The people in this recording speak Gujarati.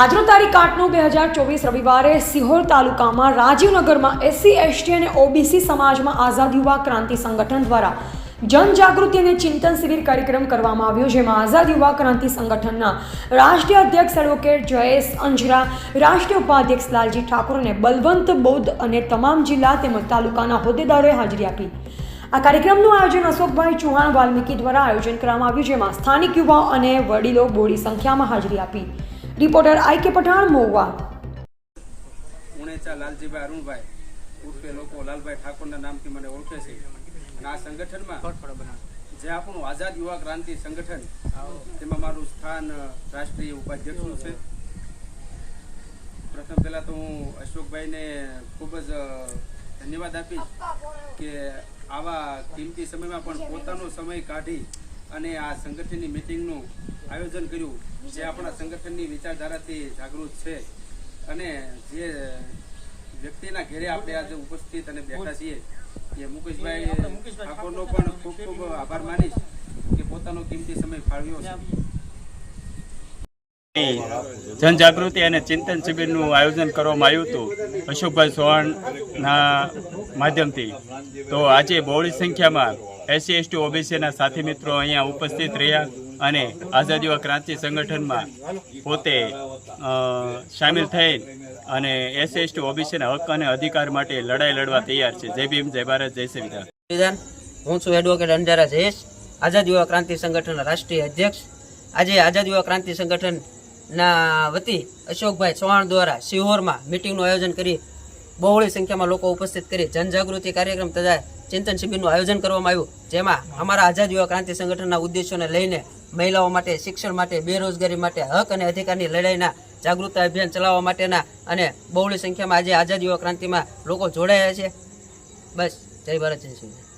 આજનો તારીખ આઠનો બે હજાર ચોવીસ રવિવારે સિહોર તાલુકામાં રાજીવનગરમાં એસસી, એસટી અને ઓબીસી સમાજમાં આઝાદ યુવા ક્રાંતિ સંગઠન દ્વારા જનજાગૃતિ અને ચિંતન શિબિર કાર્યક્રમ કરવામાં આવ્યો, જેમાં આઝાદ યુવા ક્રાંતિ સંગઠનના રાષ્ટ્રીય અધ્યક્ષ એડવોકેટ જયેશ અંજરા, રાષ્ટ્રીય ઉપાધ્યક્ષ લાલજી ઠાકોર અને બલવંત બૌદ્ધ અને તમામ જિલ્લા તેમજ તાલુકાના હોદ્દેદારોએ હાજરી આપી. આ કાર્યક્રમનું આયોજન અશોકભાઈ ચૌહાણ વાલ્મીકી દ્વારા આયોજન કરવામાં આવ્યું, જેમાં સ્થાનિક યુવાઓ અને વડીલો બોડી સંખ્યામાં હાજરી આપી. રિપોર્ટર આઈ કે પઠાણ મોવા જે આપણું આઝાદ યુવા ક્રાંતિ સંગઠન, તેમાં મારું સ્થાન રાષ્ટ્રીય ઉપાધ્યક્ષનું છે. પ્રથમ પહેલાં તો હું અશોકભાઈને ખૂબ જ ધન્યવાદ આપીશ કે આવા કિંમતી સમયમાં પણ પોતાનો સમય કાઢી અને આ સંગઠનની મિટિંગનું આયોજન કર્યું જે આપણા સંગઠનની વિચારધારાથી જાગૃત છે. અને જે વ્યક્તિના ઘેરે આપણે આજે ઉપસ્થિત અને બેઠા છીએ એ મુકેશભાઈ ઠાકોરનો પણ ખૂબ ખૂબ આભાર માનીશ કે પોતાનો કિંમતી સમય ફાળવ્યો છે. જનજાગૃતિ અને ચિંતન શિબિરનું આયોજન કરવામાં આવ્યું હતું. અશોકભાઈ સોહાણના માધ્યમથી. તો આજે બહોળી સંખ્યામાં એસસી એસટી ઓબીસીના સાથી મિત્રો અહીંયા ઉપસ્થિત રહ્યા. અને આઝાદ યુવા ક્રાંતિ સંગઠનમાં પોતે સામેલ થઈ અને એસ એસટી ઓબીસીના હક અને અધિકાર માટે લડાઈ લડવા તૈયાર છે. જય ભીમ, જય ભારત, જય સંવિધાન. વિધાન હું છું એડવોકેટ અંજારા જયેશ, આઝાદ યુવા ક્રાંતિ સંગઠનના રાષ્ટ્રીય અધ્યક્ષ. આજે આઝાદ યુવા ક્રાંતિ સંગઠનના વતી અશોકભાઈ ચૌહાણ દ્વારા સિહોરમાં મિટિંગનું આયોજન કરી બહોળી સંખ્યામાં લોકો ઉપસ્થિત કરી જનજાગૃતિ કાર્યક્રમ તથા ચિંતન શિબિરનું આયોજન કરવામાં આવ્યું. જેમાં અમારા આઝાદ યુવા ક્રાંતિ સંગઠનના ઉદ્દેશોને લઈને મહિલાઓ માટે, શિક્ષણ માટે, બેરોજગારી માટે, હક અને અધિકારની લડાઈના જાગૃતતા અભિયાન ચલાવવા માટેના અને બહોળી સંખ્યામાં આજે આઝાદ યુવા ક્રાંતિમાં લોકો જોડાયા છે. બસ, જય ભારત જય શ્રી